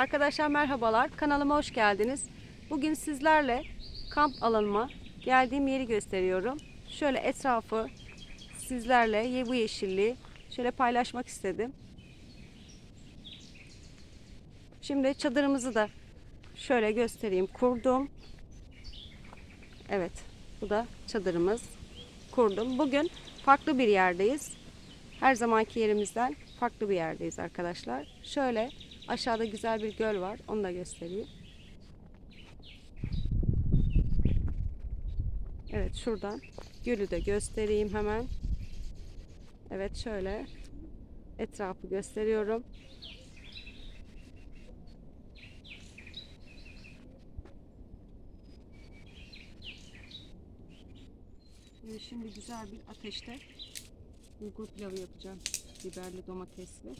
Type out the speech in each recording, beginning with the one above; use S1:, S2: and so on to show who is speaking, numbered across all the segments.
S1: Arkadaşlar merhabalar. Kanalıma hoş geldiniz. Bugün sizlerle kamp alanıma geldiğim yeri gösteriyorum. Şöyle etrafı sizlerle bu yeşilliği şöyle paylaşmak istedim. Şimdi çadırımızı da şöyle göstereyim. Kurdum. Evet. Bu da çadırımız. Kurdum. Bugün farklı bir yerdeyiz. Her zamanki yerimizden farklı bir yerdeyiz arkadaşlar. Şöyle aşağıda güzel bir göl var. Onu da göstereyim. Evet şuradan gölü de göstereyim hemen. Evet şöyle etrafı gösteriyorum. Şimdi güzel bir ateşte bulgur pilavı yapacağım. Biberli domatesli.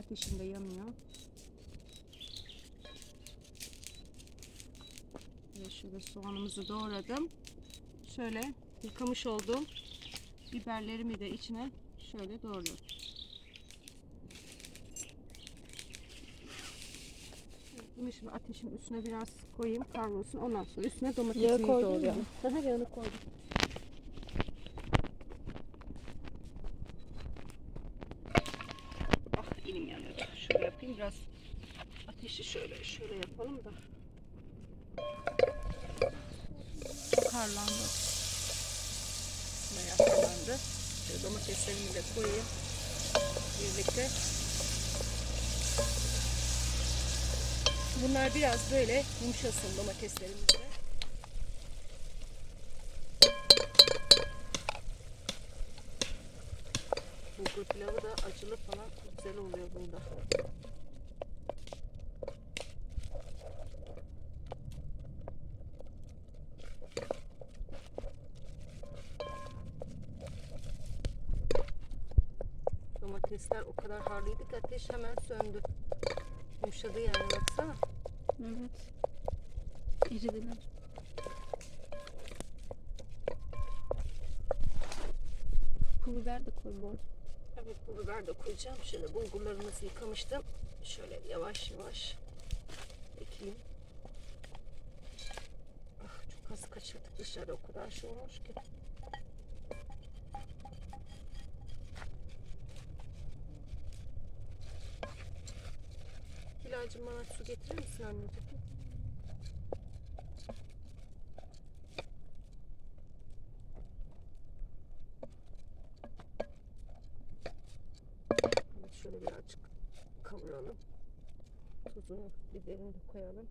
S1: Ateşim de yanıyor. Ve şöyle soğanımızı doğradım. Şöyle yıkamış olduğum biberlerimi de içine şöyle doğruyorum. Bunu şimdi ateşin üstüne biraz koyayım kavrulsun. Ondan sonra üstüne
S2: koydun mu?
S1: doğruyorum. Aha, Yağını koydum. Ah elim yanıyor. Şöyle yapayım biraz. Ateşi şöyle şöyle yapalım da. Çok harlandı. Bayağı harlandı. Şöyle domateslerimi de koyayım. Birlikte. Bunlar biraz böyle yumuşasın domateslerimiz de. Bulgur pilavı da acılı falan güzel oluyor bunda. Domatesler o kadar harlıydı ki ateş hemen söndü. Yumuşadı yani baksana.
S2: Evet. Eridiler. Pul biber de koy bol.
S1: Evet bu biber de koyacağım. Şöyle bulgurlarımızı yıkamıştım. Şöyle yavaş yavaş ekleyeyim. Ah, çok az kaçırdık dışarı o kadar şey olmuş ki. Hilal'cim bana su getirir misin anneciğim? Şöyle birazcık kavuralım. Tuzunu, biberini de koyalım.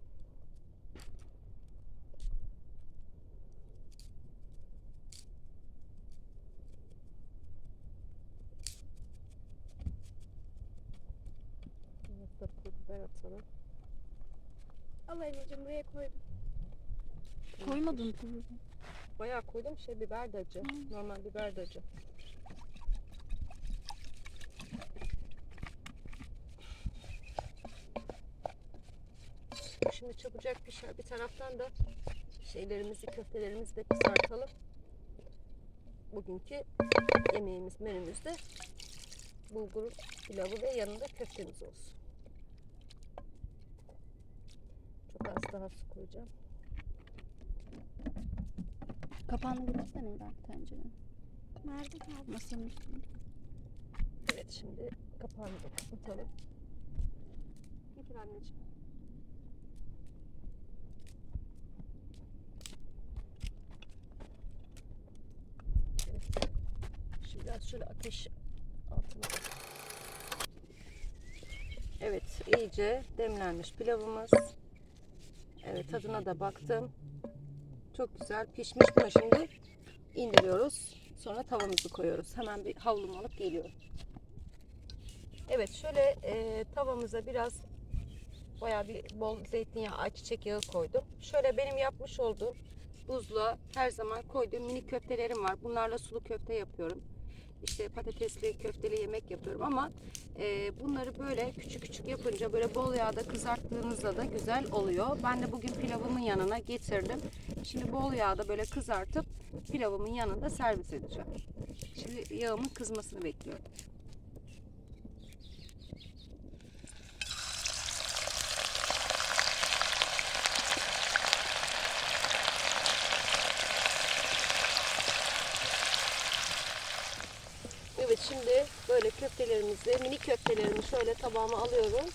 S1: Biraz da pul atalım.
S2: Al anneciğim buraya koydum. Koymadın.
S1: Bayağı koydum şey biber de acı. Normal biber de acı. Şimdi çabucak pişer. Bir taraftan da şeylerimizi, köftelerimizi de kızartalım. Bugünkü yemeğimiz, menümüzde bulgur pilavı ve yanında köftemiz olsun. Çok az daha su koyacağım.
S2: Kapağını getirsene İrem tencerenin. Nerede kaldı? Masanın üstünde.
S1: Evet şimdi kapağını da kapatalım. Getir anneciğim. Evet. Şimdi biraz şöyle ateş altına. Evet iyice demlenmiş pilavımız. Evet tadına da baktım. Çok güzel pişmiş. Bunu şimdi indiriyoruz. Sonra tavamızı koyuyoruz. Hemen bir havlumu alıp geliyorum. Evet şöyle e, tavamıza biraz bayağı bir bol zeytinyağı, ayçiçek yağı koydum. Şöyle benim yapmış olduğum buzluğa her zaman koyduğum mini köftelerim var. Bunlarla sulu köfte yapıyorum. İşte patatesli köfteli yemek yapıyorum ama e, bunları böyle küçük küçük yapınca böyle bol yağda kızarttığınızda da güzel oluyor. Ben de bugün pilavımın yanına getirdim. Şimdi bol yağda böyle kızartıp pilavımın yanında servis edeceğim. Şimdi yağımın kızmasını bekliyorum. şimdi böyle köftelerimizi, mini köftelerimi şöyle tabağıma alıyorum.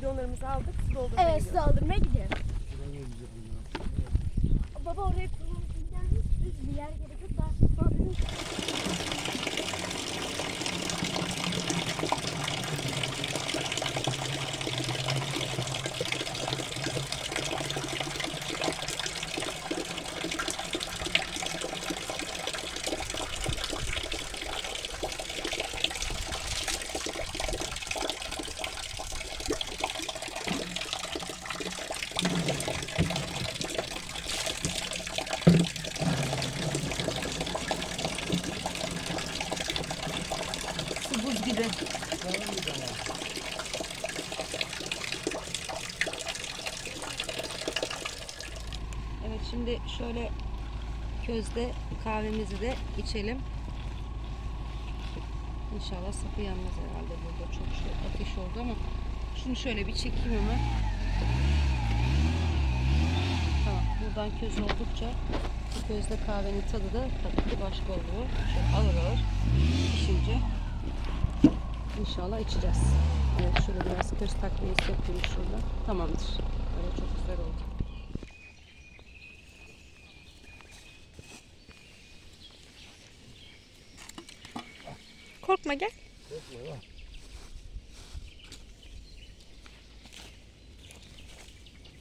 S1: Bidonlarımızı aldık, su doldurmaya
S2: Evet
S1: gidiyoruz.
S2: su aldırmaya gidiyorum. Baba oraya kurulmuş düz bir yer gerekiyor. Daha sonra
S1: Evet şimdi şöyle közde kahvemizi de içelim. İnşallah sapı yanmaz herhalde burada çok şey ateş oldu ama şunu şöyle bir çekeyim hemen. Tamam buradan köz oldukça közde kahvenin tadı da tabii ki başka oluyor. Şöyle alır alır pişince İnşallah içeceğiz. Evet şöyle biraz köz takviyesi yapayım şurada. Tamamdır. Böyle çok güzel oldu.
S2: Korkma gel.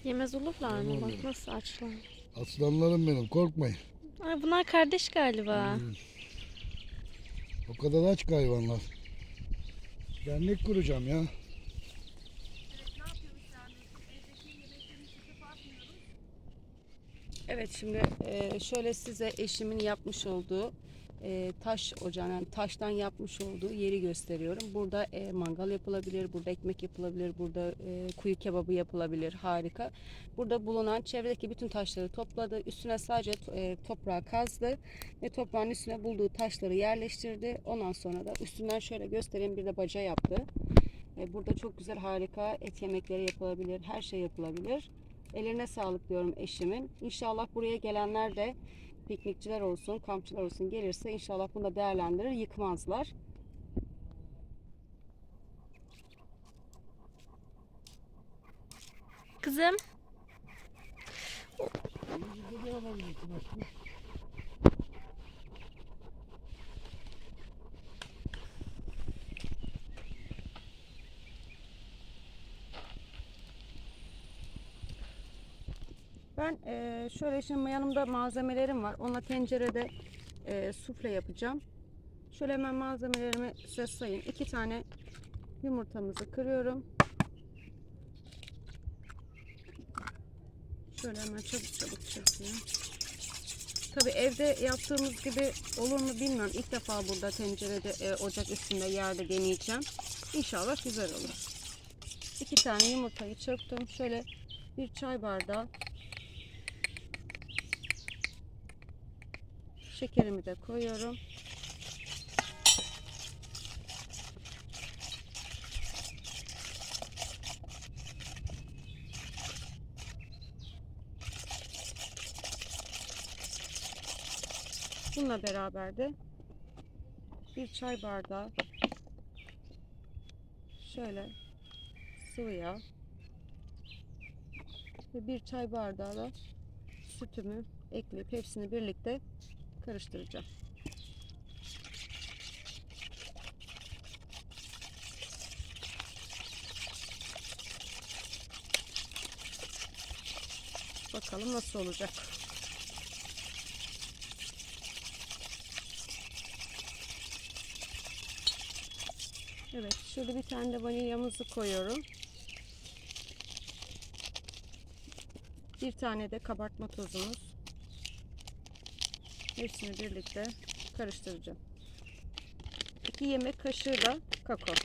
S2: Yemez olurlar mı? Bak nasıl açlar.
S3: Aslanlarım benim korkmayın.
S2: Ay bunlar kardeş galiba.
S3: O kadar aç hayvanlar. Dernek kuracağım ya.
S1: Evet şimdi şöyle size eşimin yapmış olduğu e, taş ocağın yani taştan yapmış olduğu yeri gösteriyorum. Burada e, mangal yapılabilir, burada ekmek yapılabilir, burada e, kuyu kebabı yapılabilir. Harika. Burada bulunan çevredeki bütün taşları topladı. Üstüne sadece e, toprağı kazdı ve toprağın üstüne bulduğu taşları yerleştirdi. Ondan sonra da üstünden şöyle göstereyim bir de baca yaptı. E, burada çok güzel harika et yemekleri yapılabilir, her şey yapılabilir. Ellerine sağlık diyorum eşimin. İnşallah buraya gelenler de piknikçiler olsun, kampçılar olsun gelirse inşallah bunu da değerlendirir, yıkmazlar.
S2: Kızım.
S1: Ben eee, şöyle şimdi yanımda malzemelerim var. Onunla tencerede eee, sufle yapacağım. Şöyle hemen malzemelerimi size sayayım. İki tane yumurtamızı kırıyorum. Şöyle hemen çabuk çabuk çırpayım. Tabi evde yaptığımız gibi olur mu bilmiyorum. İlk defa burada tencerede e, ocak üstünde yerde deneyeceğim. İnşallah güzel olur. İki tane yumurtayı çırptım. Şöyle bir çay bardağı şekerimi de koyuyorum. Bununla beraber de bir çay bardağı şöyle sıvı yağ ve bir çay bardağı da sütümü ekleyip hepsini birlikte karıştıracağım. Bakalım nasıl olacak. Evet, şöyle bir tane de vanilyamızı koyuyorum. Bir tane de kabartma tozumuz. Hepsini birlikte karıştıracağım. 2 yemek kaşığı da kakao.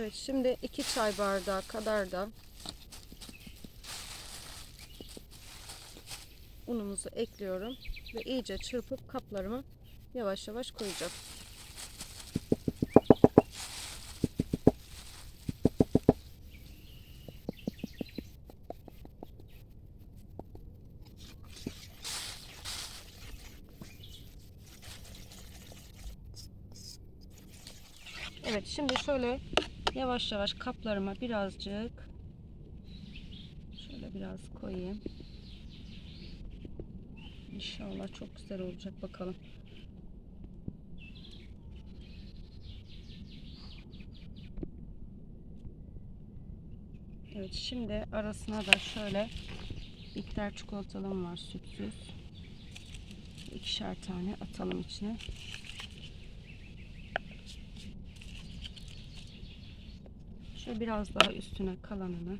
S1: Evet şimdi 2 çay bardağı kadar da unumuzu ekliyorum ve iyice çırpıp kaplarımı yavaş yavaş koyacağım. Evet şimdi şöyle yavaş yavaş kaplarıma birazcık şöyle biraz koyayım. İnşallah çok güzel olacak bakalım. Evet şimdi arasına da şöyle bitter çikolatalım var sütsüz. İkişer tane atalım içine. Şöyle biraz daha üstüne kalanını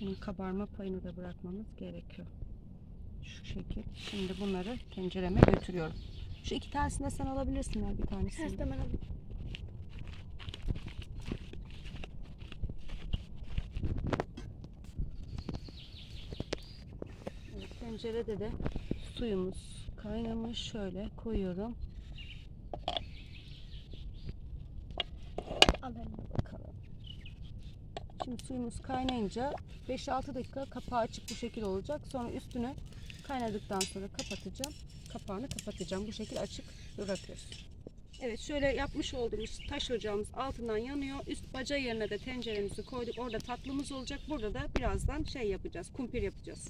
S1: Bunun kabarma payını da bırakmamız gerekiyor. Şu şekil. Şimdi bunları tencereme götürüyorum. Şu iki tanesini de sen alabilirsin bir tanesini.
S2: Hemen alayım.
S1: Evet, tencerede de suyumuz kaynamış. Şöyle koyuyorum.
S2: Alayım.
S1: Bakalım. Şimdi suyumuz kaynayınca 5-6 dakika kapağı açık bu şekil olacak. Sonra üstüne kaynadıktan sonra kapatacağım. Kapağını kapatacağım. Bu şekil açık bırakıyoruz. Evet şöyle yapmış olduğumuz taş ocağımız altından yanıyor. Üst baca yerine de tenceremizi koyduk. Orada tatlımız olacak. Burada da birazdan şey yapacağız. Kumpir yapacağız.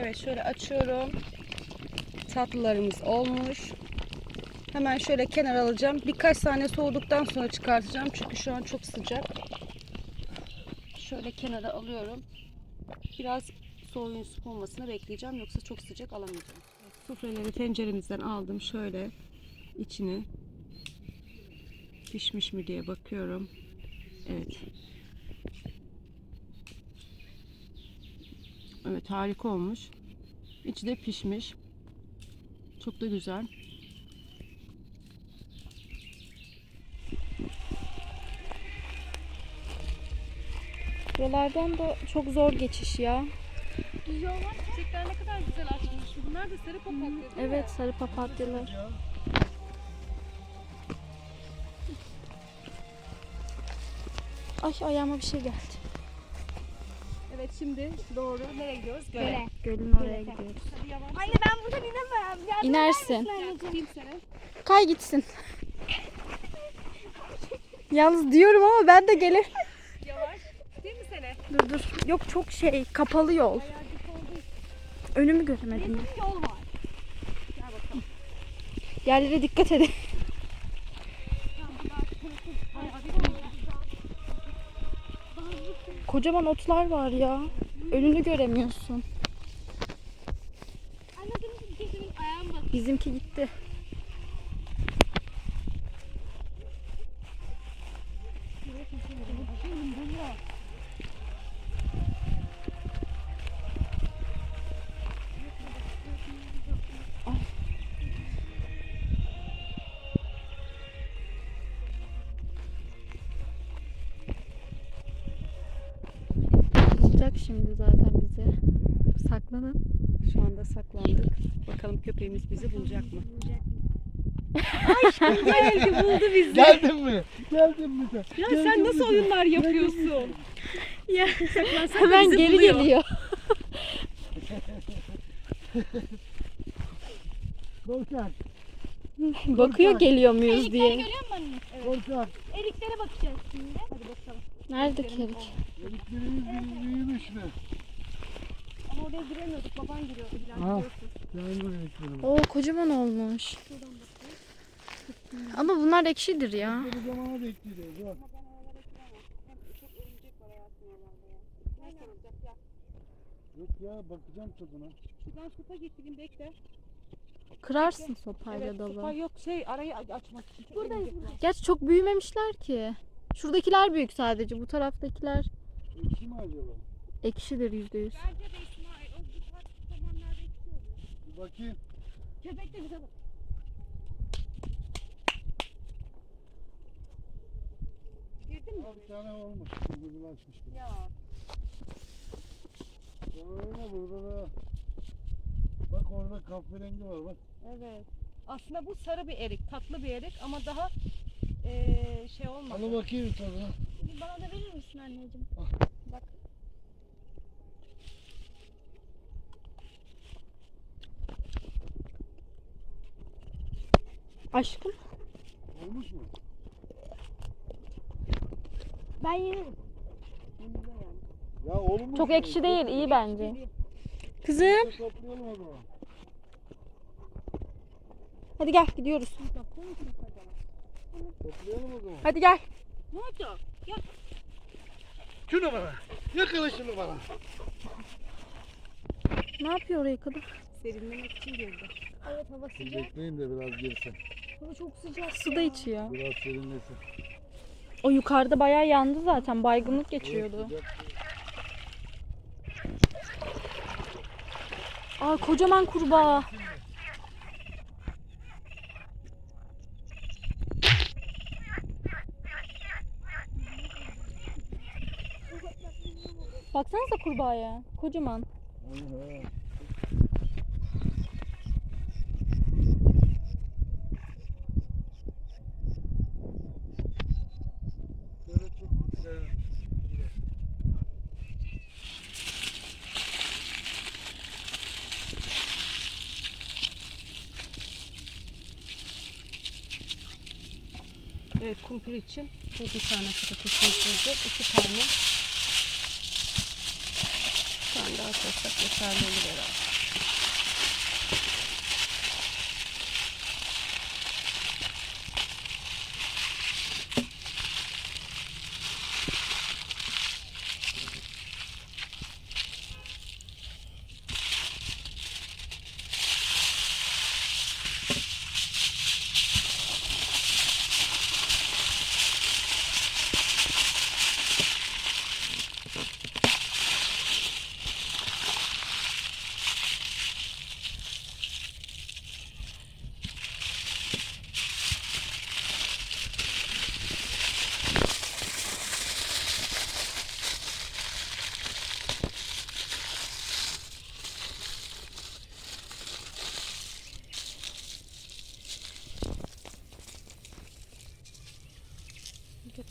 S1: Evet şöyle açıyorum. Tatlılarımız olmuş. Hemen şöyle kenara alacağım. Birkaç saniye soğuduktan sonra çıkartacağım. Çünkü şu an çok sıcak. Şöyle kenara alıyorum. Biraz soğuyun soğumasını bekleyeceğim. Yoksa çok sıcak alamayacağım. Sufreleri tenceremizden aldım. Şöyle içine pişmiş mi diye bakıyorum. Evet. Evet harika olmuş. İçi de pişmiş. Çok da güzel.
S2: Buralardan da çok zor geçiş ya.
S1: Çiçekler ne kadar güzel açmış. Bunlar da sarı papatya değil mi?
S2: Evet sarı papatyalar. Ay ayağıma bir şey geldi.
S1: Evet şimdi doğru nereye gidiyoruz? Göle.
S2: Gölün oraya gidiyoruz.
S1: Hadi.
S4: Anne ben buradan inemem. Ya
S2: İnersin. Kay gitsin. Yalnız diyorum ama ben de gelir.
S1: Yavaş. Tutayım mı seni?
S2: Dur dur. Yok çok şey kapalı yol. Önümü göremedim. ya.
S4: yol var.
S2: Yerlere dikkat edin. Kocaman otlar var ya. Önünü göremiyorsun.
S4: Kez benim ayağım bak.
S2: Bizimki gitti.
S1: Köpeğimiz bizi bulacak mı? Geldi buldu bizi.
S3: Geldin mi? Geldin mi sen?
S1: Ya sen nasıl oyunlar yapıyorsun? ya
S2: Hemen geri geliyor.
S3: Korkak.
S2: Bakıyor geliyor muyuz
S4: Erikleri
S2: diye.
S4: görüyor musun anne?
S3: Korkak.
S4: Eriklere bakacağız şimdi. Hadi bakalım.
S2: Nerede kerik?
S3: Eriklerimiz büyü- büyümüş mü?
S4: Ama oraya giremiyorduk. Baban giriyordu biraz.
S3: Ha.
S4: biliyorsun.
S2: Oo kocaman olmuş. Ama bunlar ekşidir ya.
S3: Yok ya bakacağım tadına.
S1: Ben sopa getireyim bekle.
S2: Kırarsın sopayla
S1: Evet sopa
S2: dalı.
S1: yok şey arayı açmak için.
S4: Buradayız.
S2: Gerçi çok büyümemişler ki. Şuradakiler büyük sadece. Bu taraftakiler
S3: Ekşi mi acaba?
S2: ekşidir yüzde yüz.
S4: Bence de İsmail. O bu tarz zamanlarda ekşi oluyor.
S3: Bir bakayım.
S4: Köpek de bize bak.
S1: Girdin mi?
S3: Bir tane olmuş. Kızılaşmış.
S1: Ya.
S3: Öyle burada da. Bak orada kahverengi var bak.
S1: Evet. Aslında bu sarı bir erik, tatlı bir erik ama daha eee şey olmadı.
S3: Al bakayım tadına.
S4: Bir Bana da verir misin anneciğim?
S1: Bak.
S2: Aşkım.
S3: Olmuş mu?
S4: Ben yerim.
S3: Ya olmuş.
S2: Çok
S3: mu?
S2: ekşi değil, iyi bence. Kızım.
S3: Biz de Toplayalım o zaman.
S2: Hadi gel gidiyoruz.
S3: Toplayalım o zaman.
S2: Hadi gel.
S1: Ne oldu?
S3: Şunu bana. Yakala şunu bana.
S2: Ne yapıyor oraya kadar?
S1: Serinlemek için girdi.
S4: Evet hava
S3: Siz
S4: sıcak.
S3: bekleyin de biraz girsin.
S4: Hava çok sıcak.
S2: Su da içiyor.
S3: Biraz serinlesin.
S2: O yukarıda bayağı yandı zaten. Baygınlık geçiyordu. Aa kocaman kurbağa. Baksanıza kurbağaya. Kocaman.
S3: Aha. Böyle çok güzel.
S1: Evet kumpir için bir tane patatesimiz olacak. iki tane. Bir tane daha koysak yeterli olur herhalde.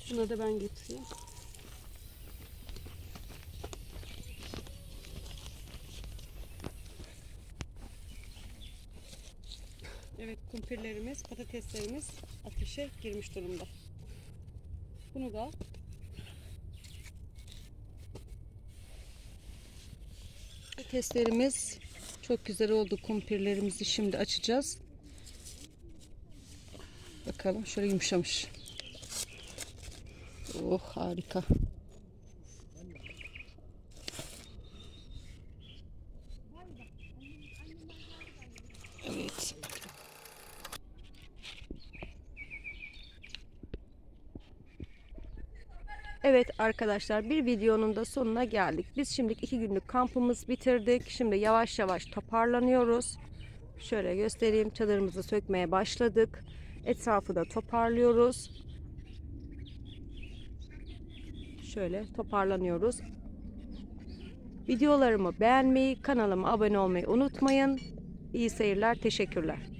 S1: Şuna da ben getireyim. Evet kumpirlerimiz, patateslerimiz ateşe girmiş durumda. Bunu da Patateslerimiz çok güzel oldu. Kumpirlerimizi şimdi açacağız. Bakalım şöyle yumuşamış. Oh harika. Evet. Arkadaşlar bir videonun da sonuna geldik. Biz şimdi iki günlük kampımız bitirdik. Şimdi yavaş yavaş toparlanıyoruz. Şöyle göstereyim. Çadırımızı sökmeye başladık. Etrafı da toparlıyoruz. Şöyle toparlanıyoruz. Videolarımı beğenmeyi, kanalıma abone olmayı unutmayın. İyi seyirler, teşekkürler.